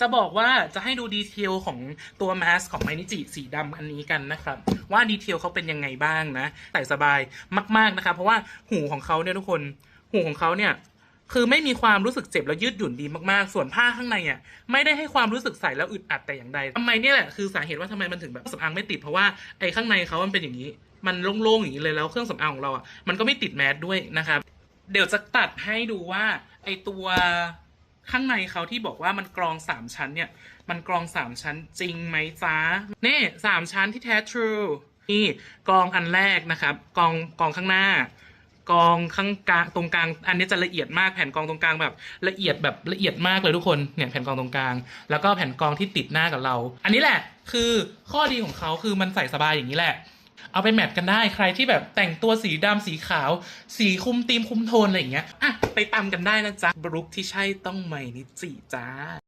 จะบอกว่าจะให้ดูดีเทลของตัวแมสของไมนิจิสีดำอันนี้กันนะครับ ว่าดีเทลเขาเป็นยังไงบ้างนะใส่สบายมาก ๆนะครับ เพราะว่าหูของเขาเนี่ยทุกคนหูของเขาเนี่ยคือไม่มีความรู้สึกเจ็บแล้วยืดหยุ่นดีมากๆ ส่วนผ้าข้างในอะไม่ได้ให้ความรู้สึกใส่แล้วอึดอัดแต่อย่างใดทำไมเนี่ยแหละคือสาเหตุว่าทำไมมันถึงแบบสำอางไม่ติดเพราะว่าไอ้ข้างในเขามันเป็นอย่างนี้ มันโล่งๆอย่างนี้เลยแล้วเครื่องสำอางของเราอะมันก็ไม่ติดแมสด้วยนะครับเดี๋ยวจะตัดให้ดูว่าไอ้ตัว ข้างในเขาที่บอกว่ามันกรองสามชั้นเนี่ย มันกรองสามชั้นจริงไหมจ๊ะนี่สามชั้นที่แท้ true นี่กรองอันแรกนะครับกรองกรองข้างหน้ากองข้างกลางตรงกลางอันนี้จะละเอียดมากแผ่นกองตรงกลางแบบละเอียดแบบละเอียดมากเลยทุกคนเนี่ยแผ่นกองตรงกลาง แล้วก็แผ่นกองที่ติดหน้ากับเรา อันนี้แหละคือข้อดีของเขาคือมันใส่สบายอย่างนี้แหละ เอาไปแมทกันได้ใครที่แบบแต่งตัวสีดำสีขาว สีคุมธีมคุมโทนอะไรอย่างเงี้ยอะไปตามกันได้นะจ๊ะบรุกที่ใช่ต้องใหม่นิจิจ้า